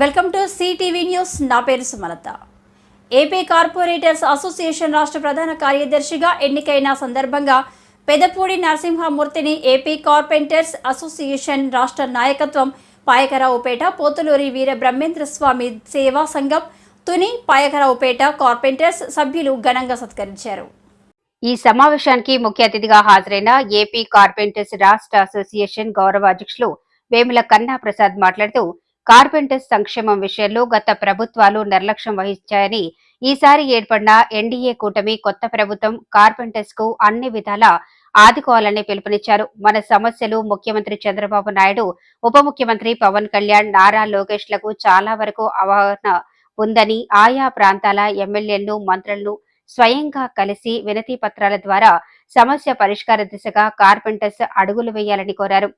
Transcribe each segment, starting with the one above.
Welcome to CTV news. నా పేరు Sumalatha. AP corporators association రాష్ట్ర ప్రధాన కార్యదర్శిగా ఎన్నికైన సందర్భంగా పెదపూడి నరసింహమూర్తిని ఏపీ కార్పెంటర్స్ అసోసియేషన్ రాష్ట్ర నాయకత్వం పాయకరావుపేట పోతులూరి వీర బ్రహ్మేంద్ర స్వామి సేవా సంఘం తుని పాయకరావుపేట కార్పెంటర్స్ సభ్యులు ఘనంగా సత్కరించారు. ఈ సమావేశానికి ముఖ్య అతిథిగా హాజరైన ఏపీ కార్పెంటర్స్ రాష్ట్ర అసోసియేషన్ గౌరవ అధ్యక్షులు వేముల కన్నా ప్రసాద్ మాట్లాడుతూ కార్పెంటర్స్ సంక్షేమం విషయంలో గత ప్రభుత్వాలు నిర్లక్ష్యం వహించాయని ఈసారి ఏర్పడిన ఎన్డీఏ కూటమి కొత్త ప్రభుత్వం కార్పెంటర్స్కు అన్ని విధాలా ఆదుకోవాలని పిలుపునిచ్చారు. మన సమస్యలు ముఖ్యమంత్రి చంద్రబాబు నాయుడు ఉప ముఖ్యమంత్రి పవన్ కళ్యాణ్ నారా లోకేష్లకు చాలా వరకు అవగాహన ఉందని ఆయా ప్రాంతాల ఎమ్మెల్యేలను మంత్రులను స్వయంగా కలిసి వినతి పత్రాల ద్వారా సమస్య పరిష్కార దిశగా కార్పెంటర్స్ అడుగులు వేయాలని కోరారు.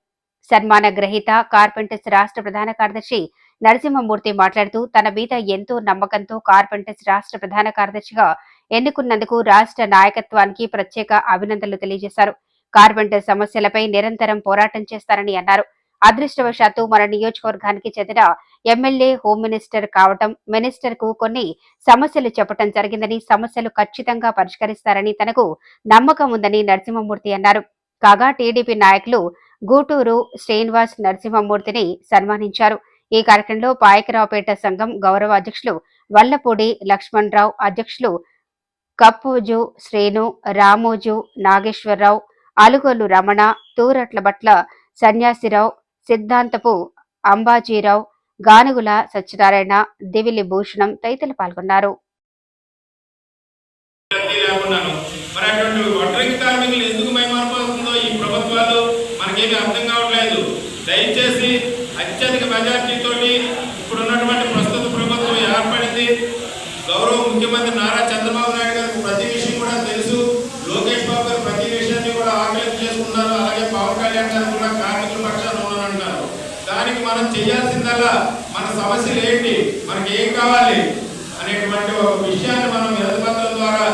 సన్మాన గ్రహీత కార్పెంటర్స్ రాష్ట్ర ప్రధాన కార్యదర్శి నరసింహమూర్తి మాట్లాడుతూ తన మీద ఎంతో నమ్మకంతో కార్పెంటర్స్ రాష్ట్ర ప్రధాన కార్యదర్శిగా ఎన్నుకున్నందుకు రాష్ట్ర నాయకత్వానికి ప్రత్యేక అభినందనలు తెలియజేశారు. కార్పెంటర్ సమస్యలపై నిరంతరం పోరాటం చేస్తారని అన్నారు. అదృష్టవశాత్తు మన నియోజకవర్గానికి చెందిన ఎమ్మెల్యే హోమ్ మినిస్టర్ కావటం మినిస్టర్కు కొన్ని సమస్యలు చెప్పటం జరిగిందని సమస్యలు ఖచ్చితంగా పరిష్కరిస్తారని తనకు నమ్మకం ఉందని నరసింహమూర్తి అన్నారు. కాగా టీడీపీ నాయకులు గూటూరు శ్రీనివాస్ నరసింహమూర్తిని సన్మానించారు. ఈ కార్యక్రమంలో పాయకరావుపేట సంఘం గౌరవ అధ్యక్షులు వల్లపూడి లక్ష్మణరావు అధ్యక్షులు కప్పూజు శ్రీను రామోజు నాగేశ్వరరావు అలుగోలు రమణ తూరట్లబట్ల సన్యాసిరావు సిద్ధాంతపు అంబాజీరావు గానుగుల సత్యనారాయణ దివిలి భూషణం తదితరులు పాల్గొన్నారు అది లేకున్నాను మరి అటువంటి ఒంటరి కార్మికులు ఎందుకు మైమారిపోతుందో ఈ ప్రభుత్వాలు మనకేమీ అర్థం కావట్లేదు దయచేసి అత్యధిక మెజార్టీతో ఇప్పుడు ఉన్నటువంటి ప్రస్తుత ప్రభుత్వం ఏర్పడింది. గౌరవ ముఖ్యమంత్రి నారా చంద్రబాబు నాయుడు గారికి ప్రతి విషయం కూడా తెలుసు. లోకేష్ బాబు గారు ప్రతి విషయాన్ని కూడా ఆకలింపు చేసుకున్నారు అలాగే పవన్ కళ్యాణ్ గారు కూడా కార్మికుల పక్షాన్ని ఉన్నారంటున్నారు. దానికి మనం చేయాల్సిందల్లా మన సమస్యలు ఏంటి? మనకి ఏం కావాలి? అనేటువంటి ఒక విషయాన్ని మనం విరతపత్రం ద్వారా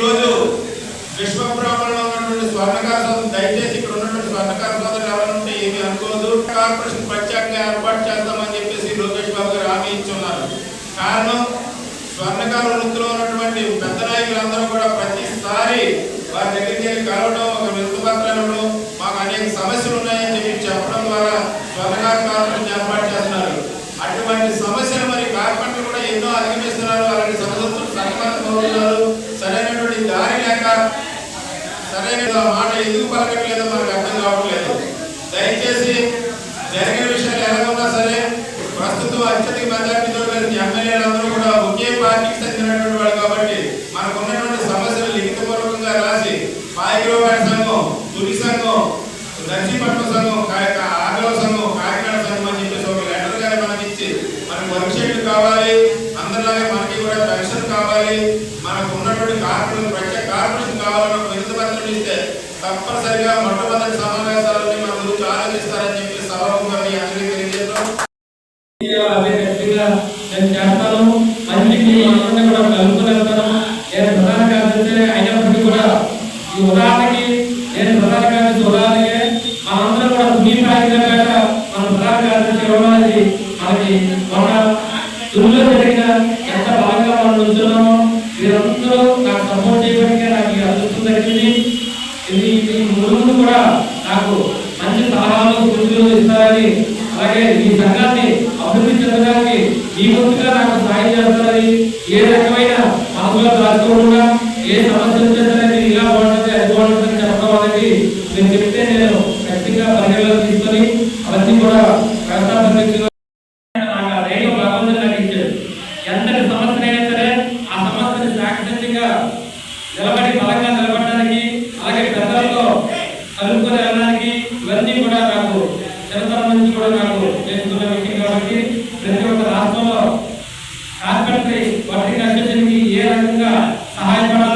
ఈరోజు విశ్వబ్రాహ్మణంలో ఉన్నటువంటి స్వర్ణకార దయచేసి ఇక్కడ ఉన్నటువంటి స్వర్ణకార సోదరులు ఉంటే ఏమి అనుకోదు కార్పొరేషన్ ప్రత్యేకంగా ఏర్పాటు చేద్దామని చెప్పేసి లోకేష్ బాబు గారు హామీ ఇచ్చున్నారు. కారణం స్వర్ణకార వృత్తిలో ఉన్నటువంటి పెద్ద నాయకులందరూ కూడా ప్రతిసారి వారి దగ్గరికి వెళ్ళి కలవడం ఒక విరుద్ధపత్రాలు ఇవ్వడం మాకు అనేక సమస్యలు ఉన్నాయని చెప్పి చెప్పడం ద్వారా స్వర్ణకార కార్పొరేషన్ ఏర్పాటు చేస్తున్నారు. అటువంటి సమస్యలు మరి కార్పొరేట్లు కూడా ఎన్నో అధిగమిస్తున్నారు. అలాంటి సమస్యలతో సన్మానమవుతున్నారు సరైనటువంటి దారి లేక సరైన మాట ఎందుకు పలకట్లేదు? మనకు అర్థం కావట్లేదు. దయచేసి జరిగిన విషయాలు ఎలా సరే ప్రస్తుతం అత్యధిక మెజార్టీతో కలిసి ఎమ్మెల్యేలందరూ కూడా ఒకే పార్టీకి చెందినటువంటి వాళ్ళు కాబట్టి మనకు ఉన్నటువంటి సమస్యలు లిఖితపూర్వకంగా రాసి పాయకరోపేట సంఘం తులి సంఘం దర్శిపట్నం సంఘం ఆగ్రవ సంఘం కాకినాడ సంఘం అని చెప్పేసి ఒక లెటర్ గానే మనకి ఇచ్చి మనకు వర్క్ కావాలి అందరిలాగే మనకి కూడా పెన్షన్ కావాలి మనకు ఉన్నటువంటి కార్పొరేషన్ ప్రత్యేక కార్పొరేషన్ కావాలన్న ఒక వినతి పత్రం ఇస్తే తప్పనిసరిగా మొట్టమొదటి సమావేశాలని మన గురించి ఆలోచిస్తారని చెప్పి సభాముఖంగా మీ అందరికీ తెలియజేస్తాం నేను చేస్తాను. మంచికి అందరినీ కూడా కలుపుకొని వెళ్తాను నేను ప్రధాన కార్యదర్శి అయినప్పటికీ కూడా ఈ ఉదాహరణకి నేను ప్రధాన కార్యదర్శి ఉదాహరణకి మనందరం కూడా మీ మన ప్రధాన కార్యదర్శి ఇవ్వడం అనేది మనకి మన తుల్లో జరిగిన ఎంత బాగా మనం ఉంటున్నామో మీరందరూ నాకు సపోర్ట్ చేయడానికి నాకు ఈ అదృష్టం జరిగింది ఇది ఇది ముందు కూడా నాకు మంచి సలహాలు ఇస్తారని అలాగే ఈ సంఘాన్ని అభివృద్ధి చెందడానికి ఈ ముందుగా నాకు సహాయం చేస్తారని ఏ రకమైన మనసులో దాచుకోకుండా ఏ సమస్యలు చేస్తారని ఇలా బాగుంటుంది అది బాగుంటుంది అని చెప్పడం అనేది నేను చెప్తే నేను ఖచ్చితంగా పరిగణలో తీసుకొని అవన్నీ కూడా వ్యవస్థాపకంగా ఆ నాకు ఎంతటి సమస్యనైనా సరే ఆ సమస్యని శాశ్వతంగా నిలబడి బలంగా నిలబడడానికి అలాగే పెద్దలతో కలుపుకునే వర్కింగ్ అధ్యక్షునికి ఏ రకంగా సహాయపడాలి